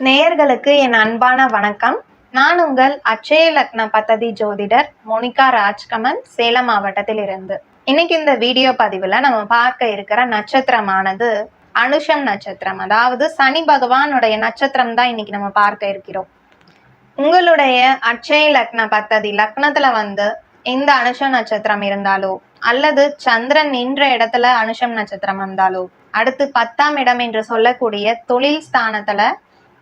நேயர்களுக்கு என் அன்பான வணக்கம். நான் உங்கள் அச்சய லக்ன பத்ததி ஜோதிடர் மோனிகா ராஜ்கமல் சேலம் மாவட்டத்தில் இருந்து இன்னைக்கு இந்த வீடியோ பதிவில் நம்ம பார்க்க இருக்கிற நட்சத்திரமானது அனுஷம் நட்சத்திரம். அதாவது சனி பகவானுடைய நட்சத்திரம் தான் இன்னைக்கு நம்ம பார்க்க இருக்கிறோம். உங்களுடைய அச்சய லக்ன பத்ததி லக்னத்துல வந்து இந்த அனுஷம் நட்சத்திரம் இருந்தாலோ அல்லது சந்திரன் நின்ற இடத்துல அனுஷம் நட்சத்திரம் வந்தாலோ அடுத்து பத்தாம் இடம் என்று சொல்லக்கூடிய தொழில் ஸ்தானத்துல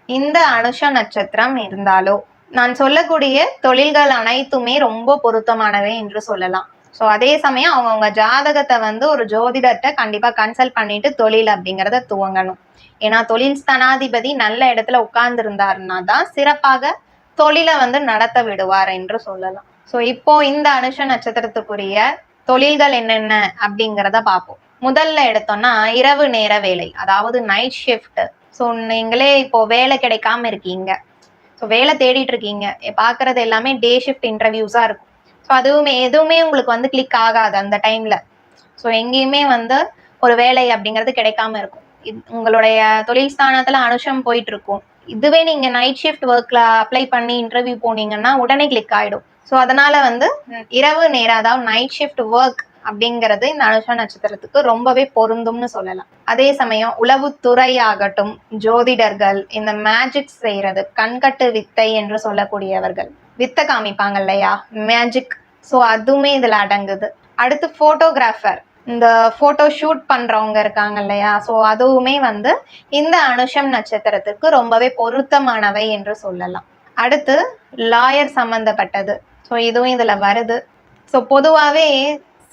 இந்த அனுஷ நட்சத்திரம் இருந்தாலோ நான் சொல்லக்கூடிய தொழில்கள் அனைத்துமே ரொம்ப பொருத்தமானவை என்று சொல்லலாம். ஸோ அதே சமயம் அவங்கவுங்க ஜாதகத்தை வந்து ஒரு ஜோதிடர்கிட்ட கண்டிப்பாக கன்சல்ட் பண்ணிட்டு தொழில் அப்படிங்கிறத துவங்கணும். ஏன்னா தொழில் ஸ்தனாதிபதி நல்ல இடத்துல உட்கார்ந்துருந்தாருன்னா தான் சிறப்பாக தொழிலை வந்து நடத்த விடுவார் என்று சொல்லலாம். ஸோ இப்போ இந்த அனுஷ நட்சத்திரத்துக்குரிய தொழில்கள் என்னென்ன அப்படிங்கிறத பார்ப்போம். முதல்ல எடுத்தோம்னா இரவு நேர வேலை அதாவது நைட் ஷிஃப்ட் ஸோ நீங்களே இப்போ வேலை கிடைக்காம இருக்கீங்க. ஸோ வேலை தேடிட்டு இருக்கீங்க. பார்க்கறது எல்லாமே டே ஷிஃப்ட் இன்டர்வியூஸாக இருக்கும். ஸோ அதுவுமே எதுவுமே உங்களுக்கு வந்து கிளிக் ஆகாது அந்த டைமில் ஸோ எங்கேயுமே வந்து ஒரு வேலை அப்படிங்கிறது கிடைக்காம இருக்கும். உங்களுடைய தொழில் ஸ்தானத்தில் அனுஷம் போயிட்டு இருக்கும். இதுவே நீங்கள் நைட் ஷிஃப்ட் ஒர்க்கில் அப்ளை பண்ணி இன்டர்வியூ போனீங்கன்னா உடனே கிளிக் ஆகிடும் ஸோ அதனால வந்து இரவு நேரம் அதாவது நைட் ஷிஃப்ட் ஒர்க் அப்படிங்கிறது இந்த அனுஷ நட்சத்திரத்துக்கு ரொம்பவே பொருந்தும்னு சொல்லலாம். அதே சமயம் உளவுத்துறை ஆகட்டும் ஜோதிடர்கள் இந்த மேஜிக் செய்யறது கண்கட்டு வித்தை என்று சொல்லக்கூடியவர்கள். வித்தை காமிப்பாங்க இல்லையா? மேஜிக் ஸோ அதுவுமே இதில் அடங்குது. அடுத்து ஃபோட்டோகிராஃபர் இந்த ஃபோட்டோ ஷூட் பண்ணுறவங்க இருக்காங்க இல்லையா? ஸோ அதுவுமே வந்து இந்த அனுஷம் நட்சத்திரத்துக்கு ரொம்பவே பொருத்தமானவை என்று சொல்லலாம். அடுத்து லாயர் சம்மந்தப்பட்டது ஸோ இதுவும் இதில் வருது. ஸோ பொதுவாகவே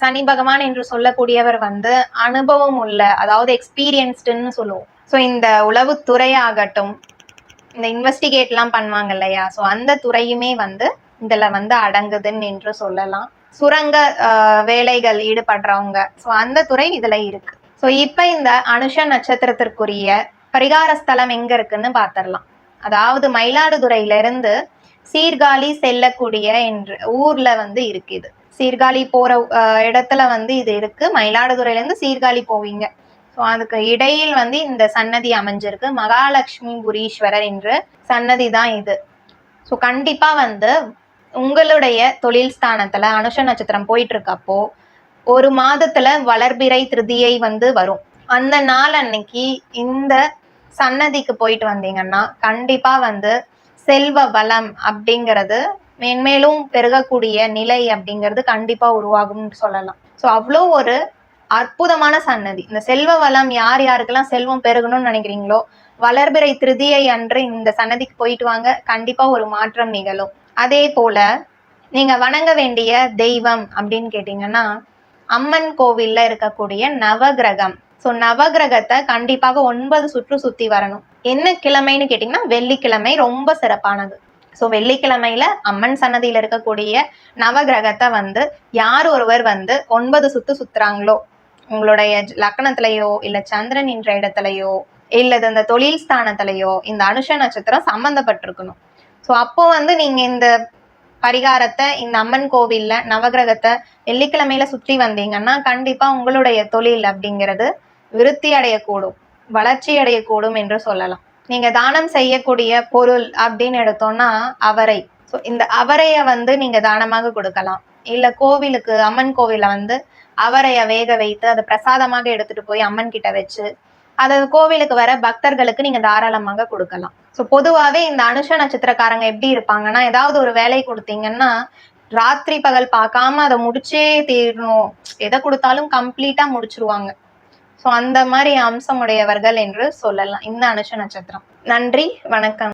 சனி பகவான் என்று சொல்லக்கூடியவர் வந்து அனுபவம் உள்ள அதாவது எக்ஸ்பீரியன்ஸ்டுன்னு சொல்லுவோம். ஸோ இந்த உளவுத்துறையாகட்டும் இந்த இன்வெஸ்டிகேட்லாம் பண்ணுவாங்க இல்லையா? ஸோ அந்த துறையுமே வந்து இதில் வந்து அடங்குதுன்னு என்று சொல்லலாம். சுரங்க வேலைகள் ஈடுபடுறவங்க. ஸோ அந்த துறை இதில் இருக்கு. ஸோ இப்போ இந்த அனுஷ நட்சத்திரத்திற்குரிய பரிகார ஸ்தலம் எங்கே இருக்குன்னு பார்த்துடலாம் அதாவது மயிலாடுதுறையிலிருந்து சீர்காழி செல்லக்கூடிய என்ற ஊர்ல வந்து இருக்குது சீர்காழி போற இடத்துல வந்து இது இருக்கு. மயிலாடுதுறையில இருந்து சீர்காழி போவீங்க. ஸோ அதுக்கு இடையில் வந்து இந்த சன்னதி அமைஞ்சிருக்கு. மகாலட்சுமி புரீஸ்வரர் என்று சன்னதி தான் இது. ஸோ கண்டிப்பா வந்து உங்களுடைய தொழில் ஸ்தானத்துல அனுஷ நட்சத்திரம் போயிட்டு இருக்கப்போ ஒரு மாதத்துல வளர்பிறை திருதியை வந்து வரும். அந்த நாள் அன்னைக்கு இந்த சன்னதிக்கு போயிட்டு வந்தீங்கன்னா கண்டிப்பா வந்து செல்வ வளம் அப்படிங்கிறது மென்மேலும் பெருகக்கூடிய நிலை அப்படிங்கிறது கண்டிப்பா உருவாகும்னு சொல்லலாம். ஸோ அவ்வளோ ஒரு அற்புதமான சன்னதி. இந்த செல்வ வளம் யார் யாருக்கெல்லாம் செல்வம் பெருகணும்னு நினைக்கிறீங்களோ வளர்பிறை திருதியை அன்று இந்த சன்னதிக்கு போயிட்டு வாங்க. கண்டிப்பா ஒரு மாற்றம் நிகழும். அதே போல நீங்க வணங்க வேண்டிய தெய்வம் அப்படின்னு கேட்டீங்கன்னா அம்மன் கோவில்ல இருக்கக்கூடிய நவகிரகம். ஸோ நவகிரகத்தை கண்டிப்பாக ஒன்பது சுற்று சுத்தி வரணும். என்ன கிழமைன்னு கேட்டீங்கன்னா வெள்ளிக்கிழமை ரொம்ப சிறப்பானது. ஸோ வெள்ளிக்கிழமையில அம்மன் சன்னதியில இருக்கக்கூடிய நவகிரகத்தை வந்து யார் ஒருவர் வந்து ஒன்பது சுத்து சுத்துறாங்களோ உங்களுடைய ஜ- இல்ல சந்திரன் என்ற இடத்துலயோ இல்லது இந்த தொழில் ஸ்தானத்திலேயோ இந்த அனுஷ நட்சத்திரம் சம்பந்தப்பட்டிருக்கணும். ஸோ அப்போ வந்து நீங்க இந்த பரிகாரத்தை இந்த அம்மன் கோவில்ல நவகிரகத்தை வெள்ளிக்கிழமையில சுற்றி வந்தீங்கன்னா கண்டிப்பா உங்களுடைய தொழில் அப்படிங்கிறது விருத்தி அடையக்கூடும் வளர்ச்சி அடையக்கூடும் என்று சொல்லலாம். நீங்க தானம் செய்யக்கூடிய பொருள் அப்படின்னு எடுத்தோம்னா அவரை. ஸோ இந்த அவரையை வந்து நீங்க தானமாக கொடுக்கலாம். இல்ல கோவிலுக்கு அம்மன் கோவில வந்து அவரையை வேக வைத்து அதை பிரசாதமாக எடுத்துட்டு போய் அம்மன் கிட்ட வச்சு அதை கோவிலுக்கு வர பக்தர்களுக்கு நீங்க தாராளமாக கொடுக்கலாம். ஸோ பொதுவாகவே இந்த அனுஷ நட்சத்திரக்காரங்க எப்படி இருப்பாங்கன்னா ஏதாவது ஒரு வேலை கொடுத்தீங்கன்னா ராத்திரி பகல் பார்க்காம அதை முடிச்சே தீரணும். எதை கொடுத்தாலும் கம்ப்ளீட்டா முடிச்சிருவாங்க. ஸோ அந்த மாதிரி அம்சமுடையவர்கள் என்று சொல்லலாம். இந்த அனுஷ நட்சத்திரம். நன்றி வணக்கம்.